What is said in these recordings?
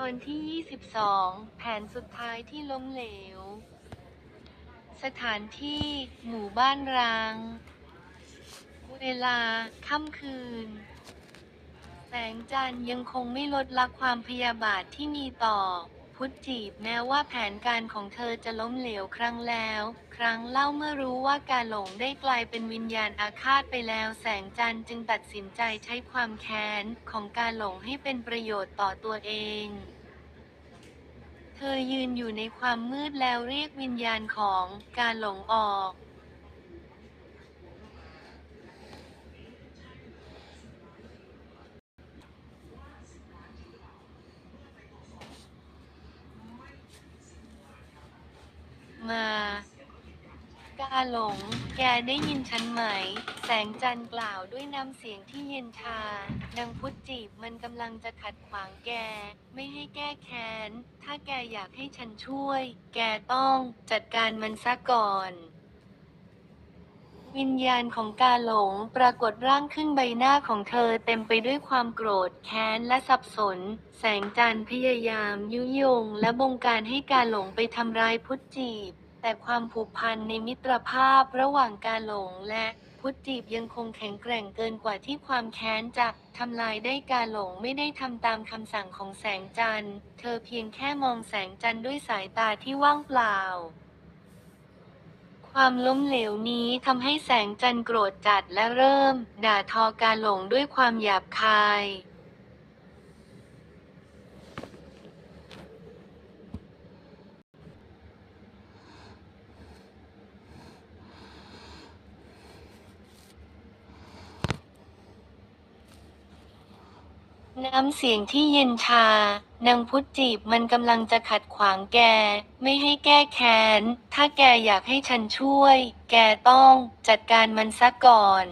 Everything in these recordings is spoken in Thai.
ตอนที่ 22 แผนสุดท้ายที่ล้มเหลว สถานที่หมู่บ้านร้าง เวลาค่ำคืน แสงจันทร์ยังคงไม่ลดละความพยาบาทที่มีต่อ พุทธจีบแม้ว่าแผนการของเธอจะล้มเหลวครั้งแล้ว ครั้งเล่าเมื่อรู้ว่าการหลงได้กลายเป็นวิญญาณอาฆาตไปแล้ว แสงจันทร์จึงตัดสินใจใช้ความแค้นของการหลงให้เป็นประโยชน์ต่อตัวเองเธอยืนอยู่ในความมืดแล้วเรียกวิญญาณของการหลงออก มากาหลง แกได้ยินฉันไหม แสงจันทร์กล่าวด้วยน้ำเสียงที่เย็นชานางพุทธจีบมันกำลังจะขัดขวางแก ไม่ให้แก้แค้น ถ้าแกอยากให้ฉันช่วย แกต้องจัดการมันซะก่อน วิญญาณของกาหลงปรากฏร่างขึ้นใบหน้าของเธอเต็มไปด้วยความโกรธแค้นและสับสน แสงจันทร์พยายามยุยงและบงการให้กาหลงไปทำร้ายพุทธจีบ แต่ความผูกพันในมิตรภาพระหว่างกาหลงและพุทธจีบยังคงแข็งแกร่งเกินกว่าที่ความแค้นจะทำลายได้กาหลงไม่ได้ทำตามคำสั่งของแสงจันทร์ เธอเพียงแค่มองแสงจันทร์ด้วยสายตาที่ว่างเปล่า ความล้มเหลวนี้ทำให้แสงจันทร์โกรธจัดและเริ่ม ด่าทอกาหลงด้วยความหยาบคาย น้ำเสียงที่เย็นชา นางพุทธจีบมันกำลังจะขัดขวางแก ไม่ให้แก้แค้น ถ้าแกอยากให้ฉันช่วย แกต้องจัดการมันซะก่อน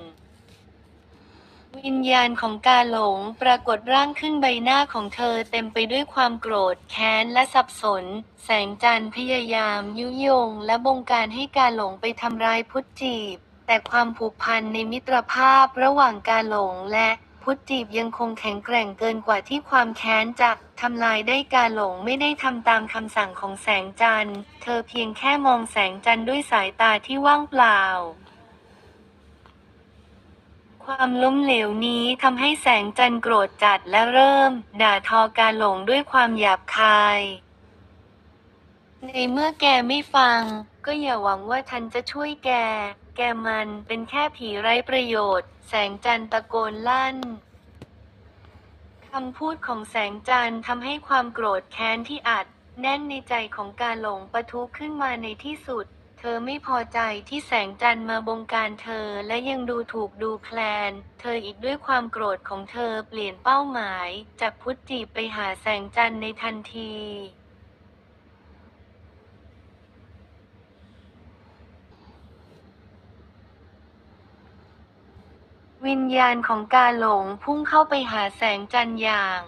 วิญญาณของกาหลงปรากฏร่างขึ้นใบหน้าของเธอเต็มไปด้วยความโกรธแค้นและสับสน แสงจันทร์พยายามยุยง และบงการให้กาหลงไปทำร้ายพุทธจีบ แต่ความผูกพันในมิตรภาพระหว่างกาหลงและ พุทธจีบยังคงแข็งแกร่งเกินกว่าที่ความแค้นจะทำลายได้กาหลงไม่ได้ทำตามคำสั่งของแสงจันทร์ เธอเพียงแค่มองแสงจันทร์ด้วยสายตาที่ว่างเปล่า ความล้มเหลวนี้ทำให้แสงจันทร์โกรธจัดและเริ่ม ด่าทอกาหลงด้วยความหยาบคาย ในเมื่อแกไม่ฟัง ก็อย่าหวังว่าฉันจะช่วยแก แกมันเป็นแค่ผีไร้ประโยชน์ แสงจันตะโกนลั่นคำพูดของแสงจันทำให้ความโกรธแค้นที่อัด แน่นในใจของกาหลงปะทุขึ้นมาในที่สุด เธอไม่พอใจที่แสงจันมาบงการเธอและยังดูถูกดูแคลน เธออีกด้วยความโกรธของเธอเปลี่ยนเป้าหมาย จากพุทธจีบไปหาแสงจันในทันที วิญญาณของกาหลงพุ่งเข้าไปหาแสงจันทร์อย่าง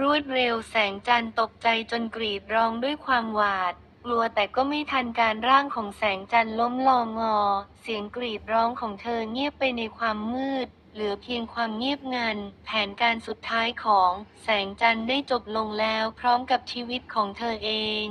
รวดเร็วแสงจันทร์ตกใจจนกรีดร้องด้วยความหวาดกลัวแต่ก็ไม่ทันการร่างของแสงจันทร์ล้มลองงอ เสียงกรีดร้องของเธอเงียบไปในความมืด เหลือเพียงความเงียบงัน แผนการสุดท้ายของแสงจันทร์ได้จบลงแล้วพร้อมกับชีวิตของเธอเอง